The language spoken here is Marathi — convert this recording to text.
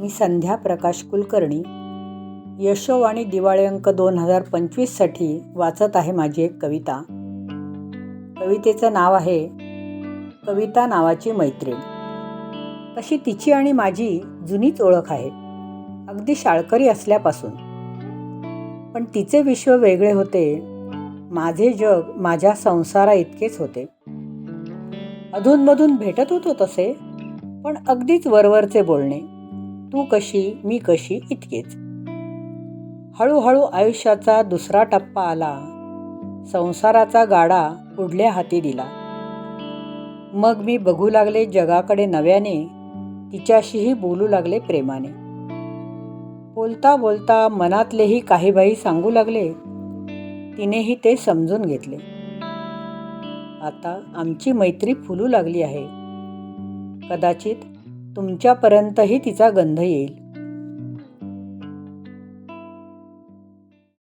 मी संध्या प्रकाश कुलकर्णी. यशोवाणी दिवाळी अंक दोन हजार पंचवीससाठी वाचत आहे माझी एक कविता. कवितेचं नाव आहे कविता नावाची मैत्रीण. तशी तिची आणि माझी जुनीच ओळख आहे. अगदी शाळकरी असल्यापासून. पण तिचे विश्व वेगळे होते. माझे जग माझ्या संसारा इतकेच होते. अधूनमधून भेटत होतो तसे पण अगदीच वरवरचे बोलणे. तू कशी मी कशी इतकेच. हळूहळू आयुष्याचा दुसरा टप्पा आला. संसाराचा गाडा पुढल्या हाती दिला. मग मी बघू लागले जगाकडे नव्याने तिच्याशीही बोलू लागले प्रेमाने. बोलता बोलता मनातलेही काही बाई सांगू लागले. तिनेही ते समजून घेतले. आता आमची मैत्री फुलू लागली आहे. कदाचित तुमच्यापर्यंतही तिचा गंध येईल.